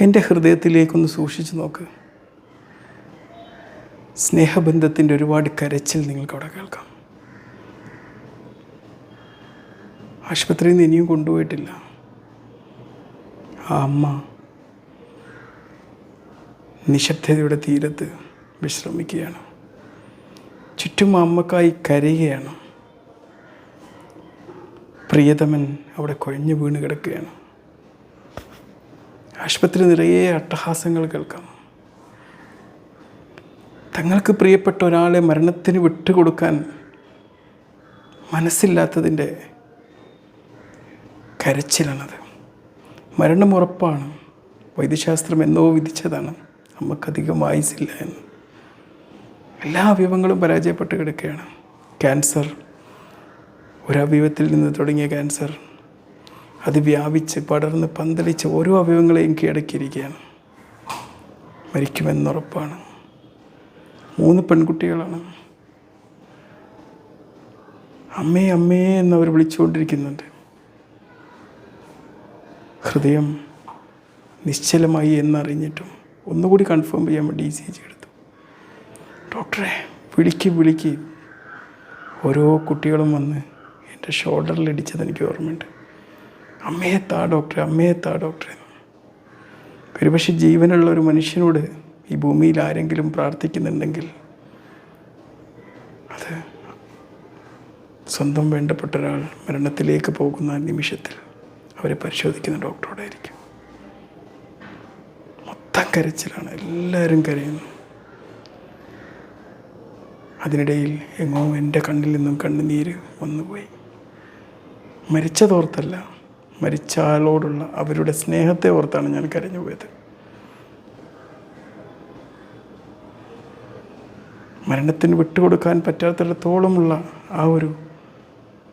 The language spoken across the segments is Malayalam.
എന്റെ ഹൃദയത്തിലേക്കൊന്ന് സൂക്ഷിച്ചു നോക്ക്. സ്നേഹബന്ധത്തിന്റെ ഒരുപാട് കരച്ചിൽ നിങ്ങൾക്ക് അവിടെ കേൾക്കാം. ആശുപത്രിയിൽ നിന്ന് ഇനിയും കൊണ്ടുപോയിട്ടില്ല. ആ അമ്മ നിശബ്ദതയുടെ തീരത്ത് വിശ്രമിക്കുകയാണ്. ചുറ്റും അമ്മക്കായി കരയുകയാണ്. പ്രിയതമൻ അവിടെ കൊഴിഞ്ഞു വീണ് കിടക്കുകയാണ്. ആശുപത്രി നിറയെ അട്ടഹാസങ്ങൾ കേൾക്കാം. തങ്ങൾക്ക് പ്രിയപ്പെട്ട ഒരാളെ മരണത്തിന് വിട്ടുകൊടുക്കാൻ മനസ്സില്ലാത്തതിന്റെ കരച്ചിലാണത്. മരണം ഉറപ്പാണ്. വൈദ്യശാസ്ത്രം എന്നോ വിധിച്ചതാണ്. നമുക്കധികം ആയുസില്ല എന്ന്. എല്ലാ അവയവങ്ങളും പരാജയപ്പെട്ട് കിടക്കുകയാണ്. ക്യാൻസർ. ഒരവയവത്തിൽ നിന്ന് തുടങ്ങിയ ക്യാൻസർ. അത് വ്യാപിച്ച് പടർന്ന് പന്തലിച്ച് ഓരോ അവയവങ്ങളെയും കീഴടക്കിയിരിക്കുകയാണ്. മരിക്കുമെന്നുറപ്പാണ്. മൂന്ന് പെൺകുട്ടികളാണ്. അമ്മേ അമ്മേ എന്നവർ വിളിച്ചുകൊണ്ടിരിക്കുന്നുണ്ട്. ഹൃദയം നിശ്ചലമായി എന്നറിഞ്ഞിട്ടും ഒന്നുകൂടി കൺഫേം ചെയ്യാൻ വേണ്ടി ഇ സി ജി എടുത്തു. ഡോക്ടറെ വിളിക്ക് വിളിക്ക്. ഓരോ കുട്ടികളും വന്ന് എന്റെ ഷോൾഡറിൽ ഇടിച്ചത് എനിക്ക് ഓർമ്മയുണ്ട്. അമ്മയെ താ ഡോക്ടറെ അമ്മയെത്താ ഡോക്ടറെ. ഒരുപക്ഷെ ജീവനുള്ള ഒരു മനുഷ്യനോട് ഈ ഭൂമിയിൽ ആരെങ്കിലും പ്രാർത്ഥിക്കുന്നുണ്ടെങ്കിൽ അത് സ്വന്തം വേണ്ടപ്പെട്ട ഒരാൾ മരണത്തിലേക്ക് പോകുന്ന നിമിഷത്തിൽ അവരെ പരിശോധിക്കുന്ന ഡോക്ടറോടായിരിക്കും മൊത്തം കരച്ചിലാണ് എല്ലാവരും കരയുന്നു. അതിനിടയിൽ എങ്ങോ എന്റെ കണ്ണിൽ നിന്നും കണ്ണുനീര് വന്നുപോയി. മരിച്ചതോർത്തല്ല മരിച്ച ആളോടുള്ള അവരുടെ സ്നേഹത്തെ ഓർത്താണ് ഞാൻ കരഞ്ഞു പോയത്. മരണത്തിന് വിട്ടുകൊടുക്കാൻ പറ്റാത്തിടത്തോളമുള്ള ആ ഒരു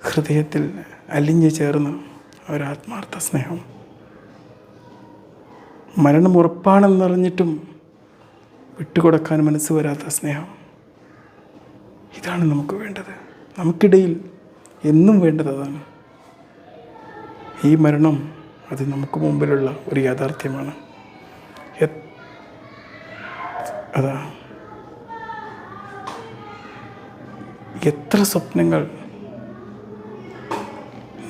ഹൃദയത്തിൽ അലിഞ്ഞു ചേർന്ന ഒരാത്മാർത്ഥ സ്നേഹം. മരണം ഉറപ്പാണെന്നറിഞ്ഞിട്ടും വിട്ടുകൊടുക്കാൻ മനസ്സ് വരാത്ത സ്നേഹം. ഇതാണ് നമുക്ക് വേണ്ടത്. നമുക്കിടയിൽ എന്നും വേണ്ടത് അതാണ്. ഈ മരണം അത് നമുക്ക് മുമ്പിലുള്ള ഒരു യാഥാർത്ഥ്യമാണ്. അതാ. എത്ര സ്വപ്നങ്ങൾ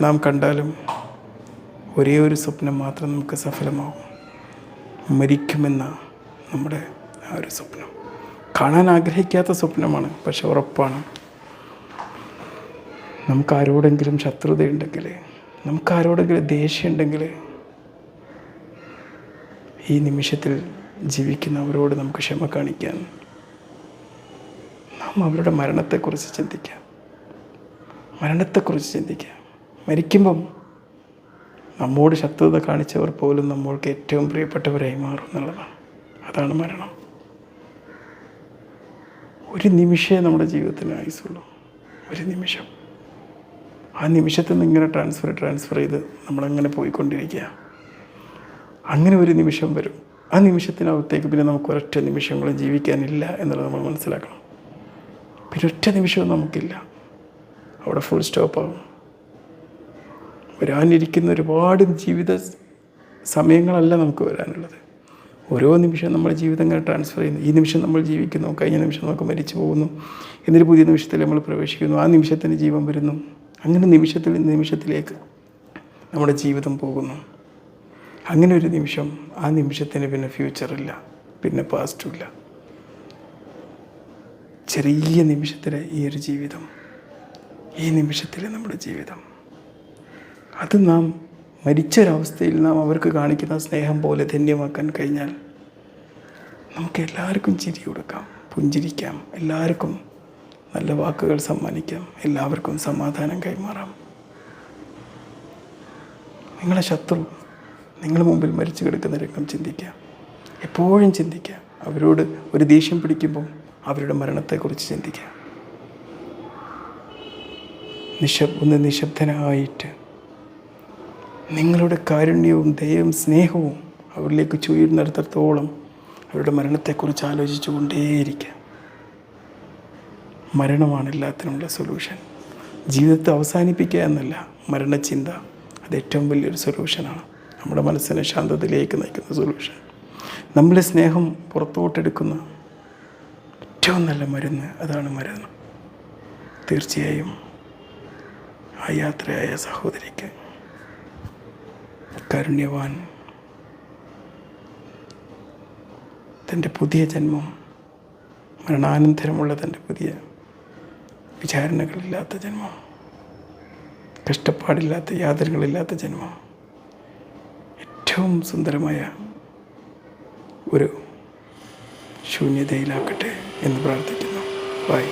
നാം കണ്ടാലും ഒരേ ഒരു സ്വപ്നം മാത്രം നമുക്ക് സഫലമാവും. മരിക്കുമെന്ന നമ്മുടെ ആ ഒരു സ്വപ്നം. കാണാൻ ആഗ്രഹിക്കാത്ത സ്വപ്നമാണ് പക്ഷെ ഉറപ്പാണ്. നമുക്ക് ആരോടെങ്കിലും ശത്രുതയുണ്ടെങ്കിൽ നമുക്ക് ആരോടെങ്കിലും ദേഷ്യമുണ്ടെങ്കിൽ ഈ നിമിഷത്തിൽ ജീവിക്കുന്നവരോട് നമുക്ക് ക്ഷമ കാണിക്കാൻ നാം അവരുടെ മരണത്തെക്കുറിച്ച് ചിന്തിക്കാം. മരണത്തെക്കുറിച്ച് ചിന്തിക്കാം. മരിക്കുമ്പം നമ്മോട് ശത്രുത കാണിച്ചവർ പോലും നമ്മൾക്ക് ഏറ്റവും പ്രിയപ്പെട്ടവരായി മാറും എന്നുള്ളതാണ്. അതാണ് മരണം. ഒരു നിമിഷമേ നമ്മുടെ ജീവിതത്തിന് ആയുസുള്ളൂ ഒരു നിമിഷം. ആ നിമിഷത്തിൽ നിന്ന് ഇങ്ങനെ ട്രാൻസ്ഫർ ട്രാൻസ്ഫർ ചെയ്ത് നമ്മളങ്ങനെ പോയിക്കൊണ്ടിരിക്കുക. അങ്ങനെ ഒരു നിമിഷം വരും. ആ നിമിഷത്തിനകത്തേക്ക് പിന്നെ നമുക്ക് ഒരൊറ്റ നിമിഷങ്ങളും ജീവിക്കാനില്ല എന്നുള്ളത് നമ്മൾ മനസ്സിലാക്കണം. പിന്നെ ഒറ്റ നിമിഷവും നമുക്കില്ല. അവിടെ ഫുൾ സ്റ്റോപ്പാകും വരാനിരിക്കുന്ന ഒരുപാട് ജീവിത സമയങ്ങളല്ല നമുക്ക് വരാനുള്ളത്. ഓരോ നിമിഷം നമ്മൾ ജീവിതം ഇങ്ങനെ ട്രാൻസ്ഫർ ചെയ്യുന്നു. ഈ നിമിഷം നമ്മൾ ജീവിക്കുന്നു കഴിഞ്ഞ നിമിഷം നമുക്ക് മരിച്ചു പോകുന്നു എന്നൊരു പുതിയ നിമിഷത്തിൽ നമ്മൾ പ്രവേശിക്കുന്നു. ആ നിമിഷത്തിന് ജീവൻ വരുന്നു. അങ്ങനെ നിമിഷത്തിൽ നിമിഷത്തിലേക്ക് നമ്മുടെ ജീവിതം പോകുന്നു. അങ്ങനെ ഒരു നിമിഷം ആ നിമിഷത്തിന് പിന്നെ ഫ്യൂച്ചറില്ല പിന്നെ പാസ്റ്റും ഇല്ല. ചെറിയ നിമിഷത്തിലെ ഈ ഒരു ജീവിതം ഈ നിമിഷത്തിലെ നമ്മുടെ ജീവിതം. അത് നാം മരിച്ചൊരവസ്ഥയിൽ നാം അവർക്ക് കാണിക്കുന്ന സ്നേഹം പോലെ ധന്യമാക്കാൻ കഴിഞ്ഞാൽ നമുക്ക് എല്ലാവർക്കും ചിരി കൊടുക്കാം പുഞ്ചിരിക്കാം എല്ലാവർക്കും നല്ല വാക്കുകൾ സമ്മാനിക്കാം. എല്ലാവർക്കും സമാധാനം കൈമാറാം. നിങ്ങളെ ശത്രു നിങ്ങളുടെ മുമ്പിൽ മരിച്ചു കിടക്കുന്ന രംഗം ചിന്തിക്കാം. എപ്പോഴും ചിന്തിക്കാം. അവരോട് ഒരു ദേഷ്യം പിടിക്കുമ്പോൾ അവരുടെ മരണത്തെക്കുറിച്ച് ചിന്തിക്കാം. നിശബ് ഒന്ന് നിശബ്ദനായിട്ട് നിങ്ങളുടെ കാരുണ്യവും ദയവും സ്നേഹവും അവരിലേക്ക് ചുയർന്നിടത്തോളം അവരുടെ മരണത്തെക്കുറിച്ച് ആലോചിച്ചു കൊണ്ടേയിരിക്കാം മരണമാണ് എല്ലാത്തിനുമുള്ള സൊല്യൂഷൻ ജീവിതത്തെ അവസാനിപ്പിക്കുക എന്നല്ല മരണചിന്ത. അത് ഏറ്റവും വലിയൊരു സൊല്യൂഷനാണ് നമ്മുടെ മനസ്സിനെ ശാന്തതയിലേക്ക് നയിക്കുന്ന സൊല്യൂഷൻ നമ്മളെ സ്നേഹം പുറത്തോട്ടെടുക്കുന്ന ഏറ്റവും നല്ല മരുന്ന് അതാണ് മരുന്ന് തീർച്ചയായും ആ യാത്രയായ സഹോദരിക്ക് കാരുണ്യവാൻ തന്റെ പുതിയ ജന്മം മരണാനന്തരമുള്ള തന്റെ പുതിയ വിചാരണകളില്ലാത്ത ജന്മം. കഷ്ടപ്പാടില്ലാത്ത യാതനകളില്ലാത്ത ജന്മം. ഏറ്റവും സുന്ദരമായ ഒരു ശൂന്യതയിലാക്കട്ടെ എന്ന് പ്രാർത്ഥിക്കുന്നു. ബൈ